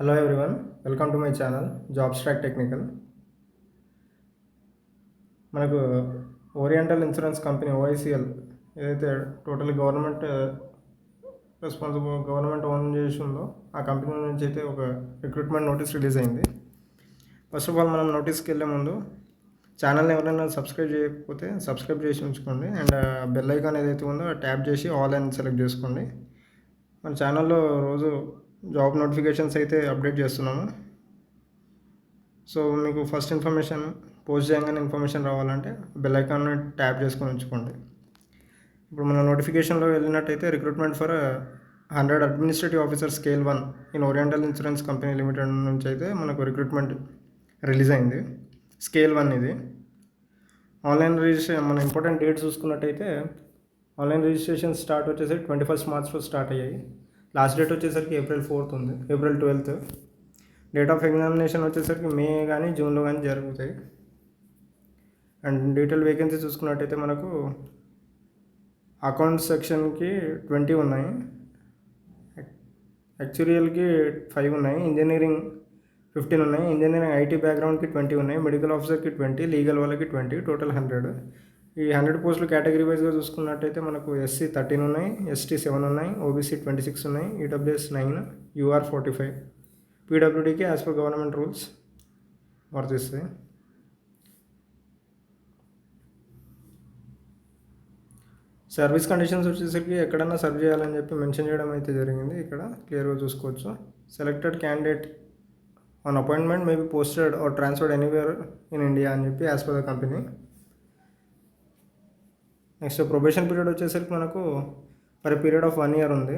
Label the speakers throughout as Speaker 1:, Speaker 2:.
Speaker 1: Hello everyone welcome to my channel job stack technical మనకు oriental insurance company OICL ఏదైతే total government responsible government own చేసి ఉందో ఆ company నుంచి అయితే ఒక రిక్రూట్మెంట్ నోటీస్ రిలీజ్ అయింది. ఫస్ట్ ఆఫ్ ఆల్ మనం నోటీస్కి వెళ్ళే ముందు ఛానల్ని ఎవరైనా సబ్స్క్రైబ్ చేయకపోతే సబ్స్క్రైబ్ చేసి ఉంచుకోండి. అండ్ బెల్ ఐకాన్ ఏదైతే ఉందో ట్యాప్ చేసి ఆల్ అని సెలెక్ట్ చేసుకోండి. మన ఛానల్లో రోజు జాబ్ నోటిఫికేషన్స్ అయితే అప్డేట్ చేస్తున్నాము. సో మీకు ఫస్ట్ ఇన్ఫర్మేషన్ పోస్ట్ చేయగానే ఇన్ఫర్మేషన్ రావాలంటే బెల్ ఐకాన్ ట్యాప్ చేసుకొని ఉంచుకోండి. ఇప్పుడు మన నోటిఫికేషన్లో వెళ్ళినట్టయితే recruitment for hundred administrative officer scale one in oriental insurance company limited నుంచి అయితే మనకు రిక్రూట్మెంట్ రిలీజ్ అయింది. స్కేల్ వన్ ఇది. ఆన్లైన్ రిజిస్ట్రేషన్ మన ఇంపార్టెంట్ డేట్ చూసుకున్నట్టయితే ఆన్లైన్ రిజిస్ట్రేషన్ స్టార్ట్ వచ్చేసి ట్వంటీ ఫస్ట్ మార్చ్లో స్టార్ట్ అయ్యాయి. లాస్ట్ డేట్ వచ్చేసరికి ఏప్రిల్ ఫోర్త్ ఉంది. April twelfth. Date of examination వచ్చేసరికి మే కానీ జూన్లో కానీ జరుగుతాయి. అండ్ డీటెయిల్ వేకెన్సీ చూసుకున్నట్టయితే మనకు అకౌంట్ సెక్షన్కి ట్వంటీ ఉన్నాయి. యాక్చురియల్కి ఫైవ్ ఉన్నాయి. ఇంజనీరింగ్ ఫిఫ్టీన్ ఉన్నాయి. ఇంజనీరింగ్ ఐటీ బ్యాక్గ్రౌండ్కి ట్వంటీ ఉన్నాయి. మెడికల్ ఆఫీసర్కి ట్వంటీ. లీగల్ వాళ్ళకి ట్వంటీ. టోటల్ హండ్రెడ్ ఈ హండ్రెడ్ పోస్టులు కేటగిరీ వైజ్గా చూసుకున్నట్టయితే మనకు ఎస్సీ థర్టీన్ ఉన్నాయి ఎస్టీ సెవెన్ ఉన్నాయి ఓబీసీ ట్వంటీ సిక్స్ ఉన్నాయి EWS nine UR forty five. పీడబ్ల్యూడీకి as per government rules వర్తిస్తాయి. సర్వీస్ కండిషన్స్ వచ్చేసరికి ఎక్కడన్నా సర్వ్ చేయాలని చెప్పి మెన్షన్ చేయడం అయితే జరిగింది. ఇక్కడ క్లియర్గా చూసుకోవచ్చు. Selected candidate on appointment may be posted or transferred anywhere in India అని చెప్పి as per the company next probation period వచ్చేసరికి మనకు per period of one year ఉంది.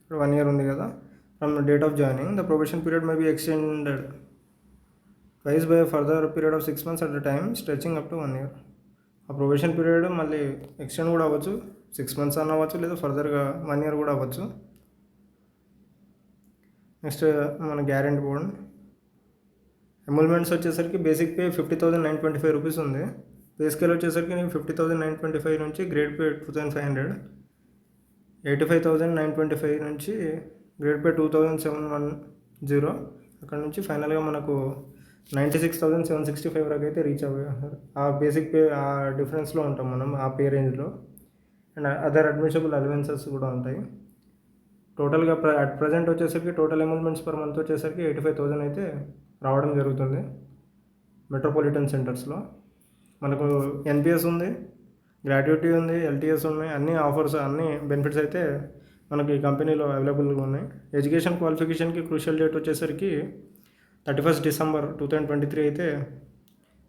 Speaker 1: ఇక్కడ వన్ ఇయర్ ఉంది కదా. From date of joining the probation period may be extended twice by further period of six months at the time stretching up to one year ఆ probation period మళ్ళీ extend కూడా అవ్వచ్చు. Six months అన్న అవ్వచ్చు లేదా ఫర్దర్గా వన్ ఇయర్ కూడా అవ్వచ్చు. నెక్స్ట్ మన గ్యారెంటీ బోర్డ్ ఎమ్యూల్మెంట్స్ వచ్చేసరికి basic pay fifty thousand nine twenty five rupees ఉంది. పే స్కేల్ వచ్చేసరికి నేను fifty thousand nine twenty five నుంచి grade pay two thousand five hundred eighty five thousand nine twenty five నుంచి grade pay two thousand seven one zero అక్కడ నుంచి ఫైనల్గా మనకు ninety six thousand seven sixty five వరకు అయితే రీచ్ అవ్వాలి ఆ బేసిక్ పే ఆ డిఫరెన్స్లో ఉంటాం మనం ఆ పే రేంజ్లో. అండ్ అదర్ అడ్మిషబుల్ అలవెన్సెస్ కూడా ఉంటాయి. టోటల్గా ప్ర అట్ ప్రజెంట్ వచ్చేసరికి టోటల్ ఎమౌంట్మెంట్స్ పర్ మంత్ వచ్చేసరికి ఎయిటీ ఫైవ్ థౌసండ్ అయితే రావడం జరుగుతుంది. మెట్రోపాలిటన్ సెంటర్స్లో. మనకు ఎన్పిఎస్ ఉంది గ్రాట్యుటీ ఉంది ఎల్టీఎస్ ఉన్నాయి అన్ని ఆఫర్స్ అన్ని బెనిఫిట్స్ అయితే మనకి ఈ కంపెనీలో అవైలబుల్గా ఉన్నాయి. ఎడ్యుకేషన్ క్వాలిఫికేషన్కి క్రూషియల్ డేట్ వచ్చేసరికి thirty first December two thousand twenty three అయితే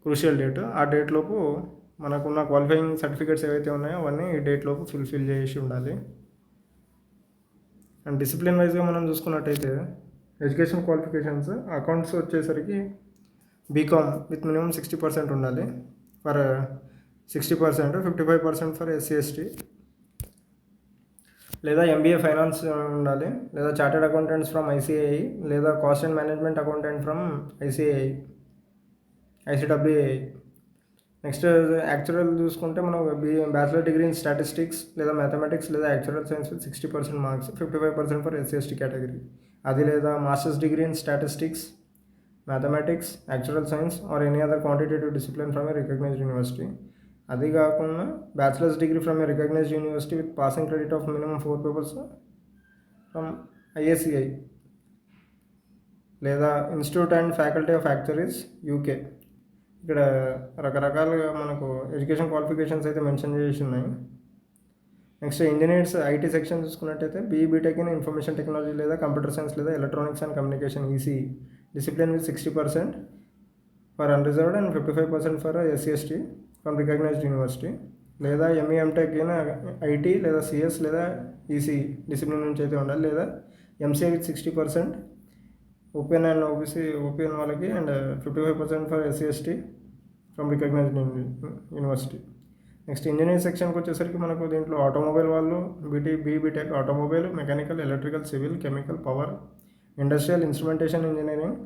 Speaker 1: క్రూషియల్ డేట్ ఆ డేట్లోపు మనకున్న క్వాలిఫైయింగ్ సర్టిఫికేట్స్ ఏవైతే ఉన్నాయో అవన్నీ ఈ డేట్లోపు ఫుల్ఫిల్ చేసి ఉండాలి. అండ్ డిసిప్లిన్ వైజ్గా మనం చూసుకున్నట్టయితే ఎడ్యుకేషన్ క్వాలిఫికేషన్స్ అకౌంట్స్ వచ్చేసరికి BCom with minimum sixty percent ఉండాలి. For sixty percent fifty five percent for SC ST. లేదా ఎంబీఏ ఫైనాన్స్ ఉండాలి లేదా చార్టెడ్ అకౌంటెంట్స్ ఫ్రమ్ ఐసీఐ లేదా cost and management accountant from ICI ICWA. Next actuarial చూసుకుంటే మనం bachelor degree in statistics లేదా mathematics లేదా actuarial science with sixty percent marks fifty five percent for SC ST category. అది లేదా masters degree in statistics mathematics actuarial science or any other quantitative discipline from a recognised university అది కాకుండా bachelors degree from a recognised university with passing credit of minimum four papers from IACI లేదా institute and faculty of actuaries UK ఇక్కడ రకరకాలుగా మనకు education qualifications అయితే mention చేసి ఉన్నాయి next engineers IT section చూసుకున్నట్టయితే BE BTech in information technology లేదా computer science లేదా electronics and communication EC discipline with sixty percent for unreserved and fifty five percent for SC ST from recognised university లేదా ME MTech అయినా IT లేదా CS లేదా EC discipline నుంచి అయితే ఉండాలి. లేదా MCA with sixty percent open and OBC open వాళ్ళకి and fifty five percent for SC ST from recognised university next engineering సెక్షన్కి వచ్చేసరికి మనకు దీంట్లో ఆటోమొబైల్ వాళ్ళు BT BBTech automobile mechanical electrical civil chemical power industrial instrumentation engineering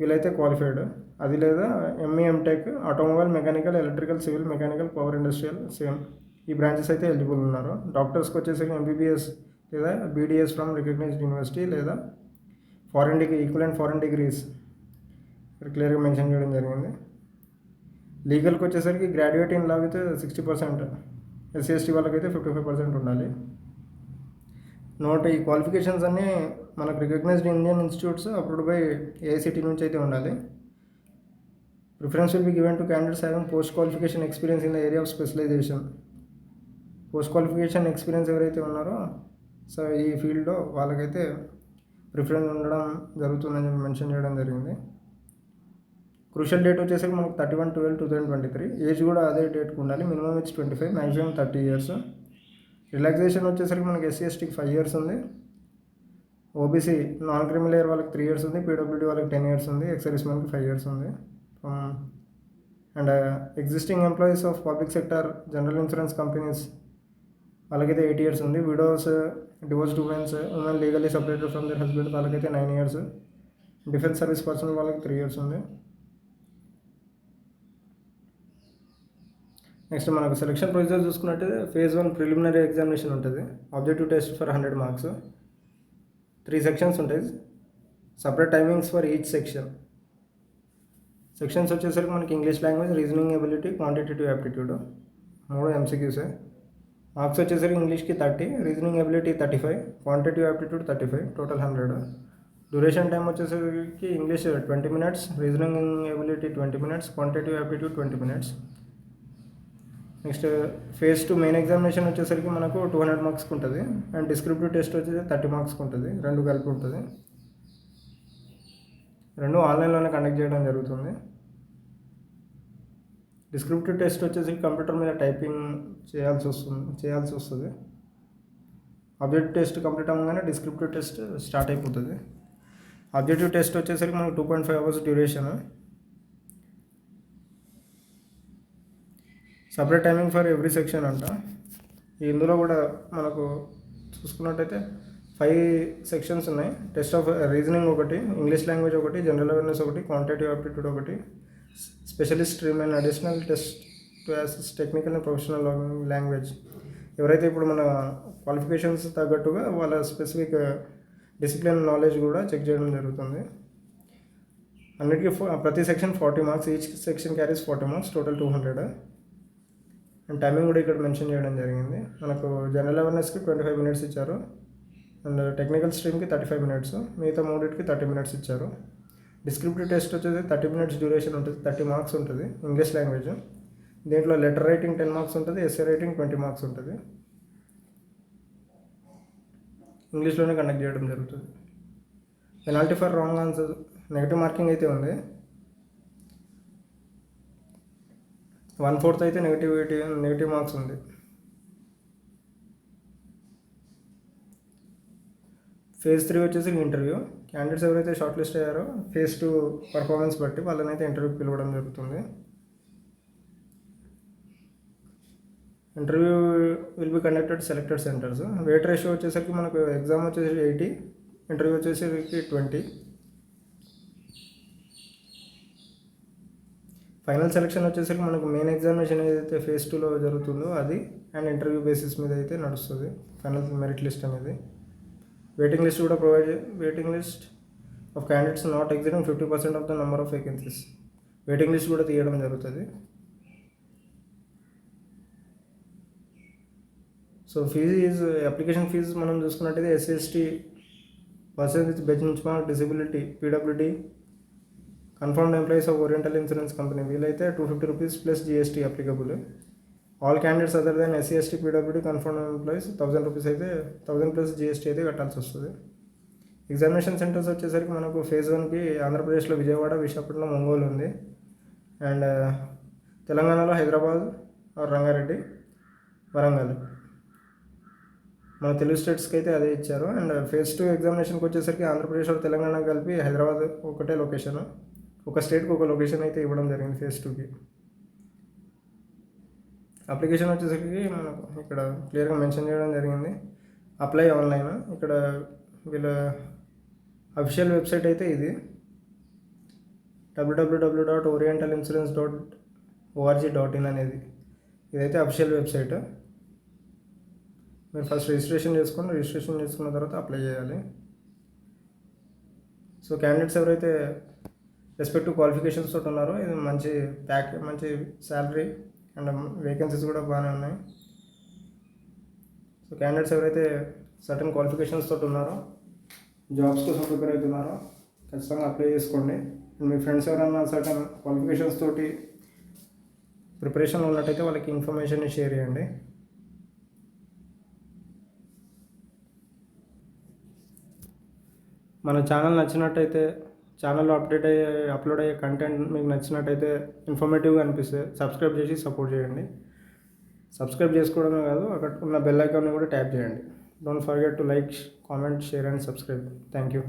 Speaker 1: వీళ్ళైతే qualified. అది లేదా ME MTech automobile mechanical electrical civil mechanical power industrial same ఈ branches అయితే ఎలిజిబుల్ ఉన్నారు. డాక్టర్స్కి వచ్చేసరికి ఎంబీబీఎస్ లేదా బీడీఎస్ ఫ్రమ్ రికగ్నైజ్డ్ యూనివర్సిటీ లేదా foreign degree equal and foreign degrees ఇక్కడ క్లియర్గా మెన్షన్ చేయడం జరిగింది. లీగల్కి వచ్చేసరికి graduate in law with sixty percent SC ST వాళ్ళకైతే ఫిఫ్టీ ఫైవ్ పర్సెంట్ ఉండాలి. నోట్ ఈ క్వాలిఫికేషన్స్ అన్నీ మనకు recognised Indian institutes approved by AICTE నుంచి అయితే ఉండాలి. Preference will be given to candidates having post qualification experience in the area of specialisation post qualification experience ఎవరైతే ఉన్నారో సో ఈ ఫీల్డ్లో వాళ్ళకైతే ప్రిఫరెన్స్ ఉండడం జరుగుతుందని చెప్పి మెన్షన్ చేయడం జరిగింది. క్రూషల్ డేట్ వచ్చేసరికి మనకు thirty one twelve two thousand twenty three age కూడా అదే డేట్కి ఉండాలి. Minimum age twenty five maximum thirty years relaxation వచ్చేసరికి మనకి ఎస్సీ ఎస్టీకి ఫైవ్ ఇయర్స్ ఉంది. ఓబీసీ నాన్ క్రిమినల్ ఇయర్ వాళ్ళకి త్రీ ఇయర్స్ ఉంది పీడబ్ల్యూడీ వాళ్ళకి టెన్ ఇయర్స్ ఉంది ఎక్సర్వీస్ మ్యాన్కి ఫైవ్ ఇయర్స్ ఉంది. And existing employees of public sector general insurance companies వాళ్ళకైతే ఎయిట్ ఇయర్స్ ఉంది. Widows divorce womens women legally separated from their husband వాళ్ళకైతే nine years defence service person వాళ్ళకి three years ఉంది. Next మనకు selection procedure చూసుకున్నట్టు phase one preliminary examination ఉంటుంది. Objective test for hundred marks three sections ఉంటాయి. Separate timings for each section sections వచ్చేసరికి మనకి English language reasoning ability quantitative aptitude మూడు ఎంసీక్యూసే మార్క్స్ వచ్చేసరికి ఇంగ్లీష్కి thirty reasoning ability thirty five quantitative aptitude thirty five total hundred duration time వచ్చేసరికి English twenty minutes reasoning ability twenty minutes quantitative aptitude twenty minutes next phase two main examination వచ్చేసరికి మనకు two hundred మార్క్స్కి ఉంటుంది. And descriptive test వచ్చేసి thirty మార్క్స్కి ఉంటుంది. రెండు కలిపి ఉంటుంది. రెండు ఆన్లైన్లోనే కండక్ట్ చేయడం జరుగుతుంది. డిస్క్రిప్టివ్ టెస్ట్ వచ్చేసి కంప్యూటర్ మీద టైపింగ్ చేయాల్సి వస్తుంది చేయాల్సి వస్తుంది. అబ్జెక్టివ్ టెస్ట్ కంప్లీట్ అవ్వగానే డిస్క్రిప్టివ్ టెస్ట్ స్టార్ట్ అయిపోతుంది. అబ్జెక్టివ్ టెస్ట్ వచ్చేసరికి మనకు two point five hours duration. Separate timing for every section అంట. ఇందులో కూడా మనకు చూసుకున్నట్టయితే ఫైవ్ సెక్షన్స్ ఉన్నాయి. టెస్ట్ ఆఫ్ రీజనింగ్ ఒకటి ఇంగ్లీష్ లాంగ్వేజ్ ఒకటి జనరల్ అవేర్నెస్ ఒకటి క్వాంటిటేటివ్ ఆప్టిట్యూడ్ ఒకటి specialist stream and additional test to assess technical and professional language. ఎవరైతే ఇప్పుడు మన క్వాలిఫికేషన్స్ తగ్గట్టుగా వాళ్ళ స్పెసిఫిక్ డిసిప్లిన్ నాలెడ్జ్ కూడా చెక్ చేయడం జరుగుతుంది. అన్నిటికీ ప్రతి section forty marks each section carries forty marks total two hundred. And timing కూడా ఇక్కడ మెన్షన్ చేయడం జరిగింది. మనకు జనరల్ అవేర్నెస్కి ట్వంటీ ఫైవ్ మినిట్స్ ఇచ్చారు. అండ్ టెక్నికల్ స్ట్రీమ్కి థర్టీ ఫైవ్ మినిట్స్ మిగతా మూడింటికి థర్టీ మినిట్స్ ఇచ్చారు. డిస్క్రిప్టివ్ టెస్ట్ వచ్చేసి థర్టీ మినిట్స్ డ్యూరేషన్ ఉంటుంది థర్టీ మార్క్స్ ఉంటుంది ఇంగ్లీష్ లాంగ్వేజ్ దీంట్లో లెటర్ రైటింగ్ టెన్ మార్క్స్ ఉంటుంది ఎస్ఏ రైటింగ్ ట్వంటీ మార్క్స్ ఉంటుంది. ఇంగ్లీష్లోనే కండక్ట్ చేయడం జరుగుతుంది. Penalty for wrong answer negative marking అయితే ఉంది. వన్ ఫోర్త్ అయితే నెగిటివిటీ నెగిటివ్ మార్క్స్ ఉంది. ఫేజ్ త్రీ వచ్చేసి ఇంటర్వ్యూ క్యాండిడేట్స్ ఎవరైతే షార్ట్ లిస్ట్ అయ్యారో ఫేజ్ టూ పర్ఫార్మెన్స్ బట్టి వాళ్ళనైతే ఇంటర్వ్యూకి పిలవడం జరుగుతుంది. Interview will be conducted selected centres weight ratio వచ్చేసరికి మనకు ఎగ్జామ్ వచ్చేసి ఎయిటీ ఇంటర్వ్యూ వచ్చేసరికి ట్వంటీ ఫైనల్ సెలెక్షన్ వచ్చేసరికి మనకు మెయిన్ ఎగ్జామినేషన్ ఏదైతే ఫేజ్ టూలో జరుగుతుందో అది అండ్ ఇంటర్వ్యూ బేసిస్ మీద అయితే నడుస్తుంది. ఫైనల్ మెరిట్ లిస్ట్ అనేది. వెయిటింగ్ లిస్ట్ కూడా provide waiting list of candidates not exceeding fifty percent of the number of vacancies waiting list కూడా తీయడం జరుగుతుంది. So fee is application fee మనం చూసుకున్నట్టయితే SC ST person with bench mark disability PWD confirmed employees of Oriental Insurance Company. వీలైతే two fifty rupees plus GST applicable all candidates other than SC ST PWD confirm employees thousand rupees అయితే thousand plus GST అయితే కట్టాల్సి వస్తుంది. Examination centres వచ్చేసరికి మనకు phase వన్కి ఆంధ్రప్రదేశ్లో విజయవాడ విశాఖపట్నం ఒంగోలు ఉంది. అండ్ uh, తెలంగాణలో హైదరాబాద్ ఆర్ రంగారెడ్డి వరంగల్. మన తెలుగు స్టేట్స్కి అయితే అదే ఇచ్చారు. అండ్ ఫేజ్ టూ ఎగ్జామినేషన్కి వచ్చేసరికి ఆంధ్రప్రదేశ్ తెలంగాణ కలిపి హైదరాబాద్ ఒకటే లొకేషన్ ఒక స్టేట్కి ఒక లొకేషన్ అయితే ఇవ్వడం జరిగింది ఫేజ్ టూకి. అప్లికేషన్ వచ్చేసరికి మనకు ఇక్కడ క్లియర్గా మెన్షన్ చేయడం జరిగింది. అప్లై ఆన్లైన్ ఇక్కడ వీళ్ళ అఫిషియల్ వెబ్సైట్ అయితే ఇది. WWW dot Oriental Insurance dot ORG dot in అనేది ఇదైతే అఫిషియల్ వెబ్సైట్. మీరు ఫస్ట్ రిజిస్ట్రేషన్ చేసుకొని రిజిస్ట్రేషన్ చేసుకున్న తర్వాత అప్లై చేయాలి. సో క్యాండిడేట్స్ ఎవరైతే రెస్పెక్ట్ క్వాలిఫికేషన్స్ తోటి ఉన్నారు. ఇది మంచి ప్యాక్ మంచి శాలరీ అండ్ వేకెన్సీస్ కూడా బాగానే ఉన్నాయి. సో క్యాండిడేట్స్ ఎవరైతే సర్టన్ క్వాలిఫికేషన్స్ తోటి ఉన్నారో జాబ్స్ కోసం ప్రిపేర్ అవుతున్నారో ఖచ్చితంగా అప్లై చేసుకోండి. అండ్ మీ ఫ్రెండ్స్ ఎవరైనా సర్టన్ క్వాలిఫికేషన్స్ తోటి ప్రిపరేషన్లో ఉన్నట్టయితే వాళ్ళకి ఇన్ఫర్మేషన్ షేర్ చేయండి. మన ఛానల్ నచ్చినట్టయితే ఛానల్లో అప్డేట్ అయ్యే అప్లోడ్ అయ్యే కంటెంట్ మీకు నచ్చినట్టయితే ఇన్ఫర్మేటివ్గా అనిపిస్తే సబ్స్క్రైబ్ చేసి సపోర్ట్ చేయండి. సబ్స్క్రైబ్ చేసుకోవడమే కాదు అక్కడ ఉన్న బెల్ ఐకాన్ని కూడా ట్యాప్ చేయండి. Don't forget to like comment share and subscribe thank you